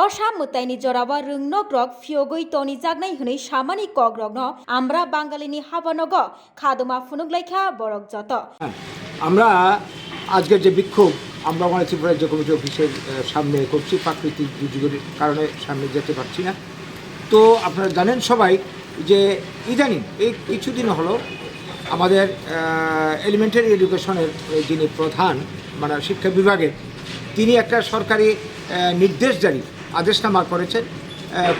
o সামুতাইনি জরাবা রুংনক rock ফিয়গই Toni জাগনাই হनै সামানি cock rock ন আমরা বাঙালিনি হাবানগ খাদমা ফুনুকলাইখা বরক যত আমরা আজকের যে বিক্ষোভ, আমরা মানে ত্রিপুরা রাজ্য কমিটি অফিসের সামনে করছি, প্রাকৃতিক দুর্যোগের কারণে সামনে যেতে পারছি না। তো আপনারা জানেন সবাই যে ইদানিং, এই কিছুদিন হলো আমাদের এলিমেন্টারি এডুকেশনের যিনি প্রধান মানে শিক্ষা বিভাগের, তিনি একটা সরকারি নির্দেশ জারি আদেশনামা করেছেন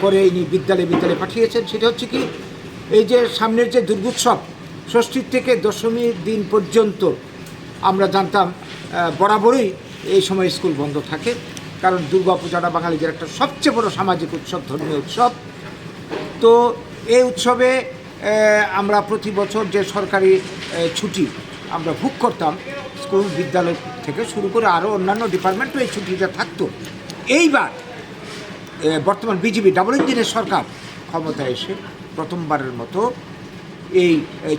করে ইনি বিদ্যালয়ে বিদ্যালয়ে পাঠিয়েছেন। সেটা হচ্ছে কি, এই যে সামনের যে দুর্গোৎসব, ষষ্ঠীর থেকে দশমীর দিন পর্যন্ত আমরা জানতাম বরাবরই এই সময় স্কুল বন্ধ থাকে। কারণ দুর্গা পূজাটা বাঙালিদের একটা সবচেয়ে বড় সামাজিক উৎসব, ধর্মীয় উৎসব। তো এই উৎসবে আমরা প্রতি বছর যে সরকারি ছুটি আমরা ভোগ করতাম, স্কুল বিদ্যালয় থেকে শুরু করে আরও অন্যান্য ডিপার্টমেন্টও এই ছুটিটা থাকতো। এইবার বর্তমান বিজেপি ডাবল ইঞ্জিনের সরকার ক্ষমতায় এসে প্রথমবারের মতো এই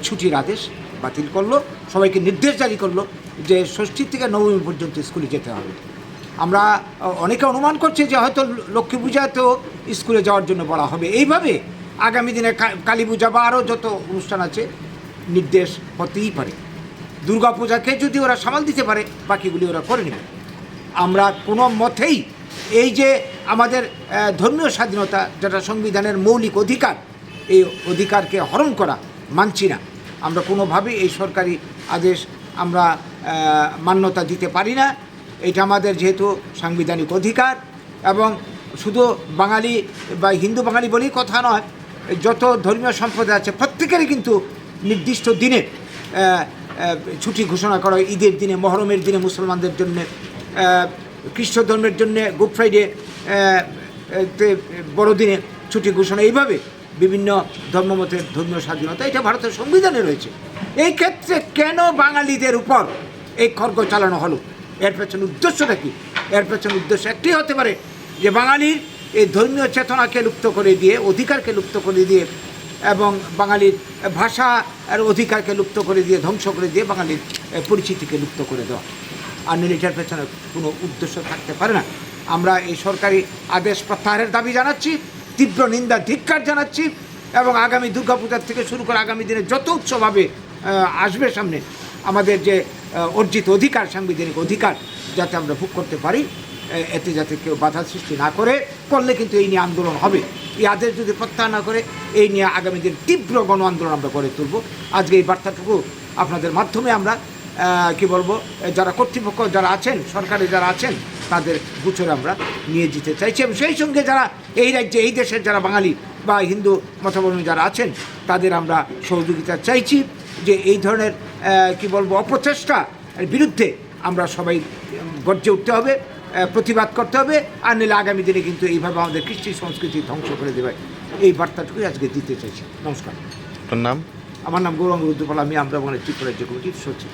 ছুটির আদেশ বাতিল করল। সবাইকে নির্দেশ জারি করল যে ষষ্ঠী থেকে নবমী পর্যন্ত স্কুলে যেতে হবে। আমরা অনেকে অনুমান করছে যে হয়তো লক্ষ্মী পূজাতেও স্কুলে যাওয়ার জন্য বলা হবে। এইভাবে আগামী দিনে কালী পূজা বা আরও যত অনুষ্ঠান আছে, নির্দেশ হতেই পারে। দুর্গা পূজাকে যদি ওরা সামাল দিতে পারে, বাকিগুলি ওরা করে নেবে। আমরা কোনো মতেই এই যে আমাদের ধর্মীয় স্বাধীনতা যেটা সংবিধানের মৌলিক অধিকার, এই অধিকারকে হরণ করা মানছি না। আমরা কোনোভাবেই এই সরকারি আদেশ আমরা মান্যতা দিতে পারি না। এটা আমাদের যেহেতু সাংবিধানিক অধিকার এবং শুধু বাঙালি বা হিন্দু বাঙালি বলেই কথা নয়, যত ধর্মীয় সম্প্রদায় আছে প্রত্যেকেরই কিন্তু নির্দিষ্ট দিনে ছুটি ঘোষণা করা হয়। ঈদের দিনে, মহরমের দিনে মুসলমানদের জন্য খ্রিস্ট ধর্মের জন্য গুড ফ্রাইডে বড়দিনে ছুটি ঘোষণা, এইভাবে বিভিন্ন ধর্মমতের ধর্মীয় স্বাধীনতা, এটা ভারতের সংবিধানে রয়েছে। এই ক্ষেত্রে কেন বাঙালিদের উপর এই খর্গ চালানো হলো? এর পেছনে উদ্দেশ্যটা কি? এর পেছনে উদ্দেশ্য একটি হতে পারে যে বাঙালির এই ধর্মীয় চেতনাকে লুপ্ত করে দিয়ে, অধিকারকে লুপ্ত করে দিয়ে এবং বাঙালির ভাষা আর অধিকারকে লুপ্ত করে দিয়ে, ধ্বংস করে দিয়ে বাঙালির পরিচিতিকে লুপ্ত করে দেওয়া। আর নইলে পেছনে কোনো উদ্দেশ্য থাকতে পারে না। আমরা এই সরকারি আদেশ প্রত্যাহারের দাবি জানাচ্ছি, তীব্র নিন্দা, ধিক্কার জানাচ্ছি এবং আগামী দুর্গাপূজার থেকে শুরু করে আগামী দিনে যত উৎসব হবে আসবে সামনে, আমাদের যে অর্জিত অধিকার, সাংবিধানিক অধিকার যাতে আমরা ভোগ করতে পারি এতে যাতে কেউ বাধা সৃষ্টি না করে, করলে কিন্তু এই নিয়ে আন্দোলন হবে। এই আদেশ যদি প্রত্যাহার না করে, এই নিয়ে আগামী দিন তীব্র গণ আন্দোলন আমরা গড়ে তুলব। আজকে এই বার্তাটুকু আপনাদের মাধ্যমে আমরা কি বলব যারা কর্তৃপক্ষ যারা আছেন সরকারে যারা আছেন তাদের গুছরে আমরা নিয়ে যেতে চাইছি। এবং সেই সঙ্গে যারা এই রাজ্যে এই দেশের যারা বাঙালি বা হিন্দু মতাবলম্বী যারা আছেন তাদের আমরা সহযোগিতা চাইছি যে এই ধরনের কি বলব অপচেষ্টা বিরুদ্ধে আমরা সবাই গর্জে উঠতে হবে প্রতিবাদ করতে হবে আর নিলে আগামী দিনে কিন্তু এইভাবে আমাদের কৃষ্টি সংস্কৃতি ধ্বংস করে দেবে। এই বার্তাটুকুই আজকে দিতে চাইছি। নমস্কার। আপনার নাম? আমার নাম গৌরঙ্গ রুদ্রপাল আমি আমরা মানে ত্রিপুরা রাজ্য কমিটির সচিব।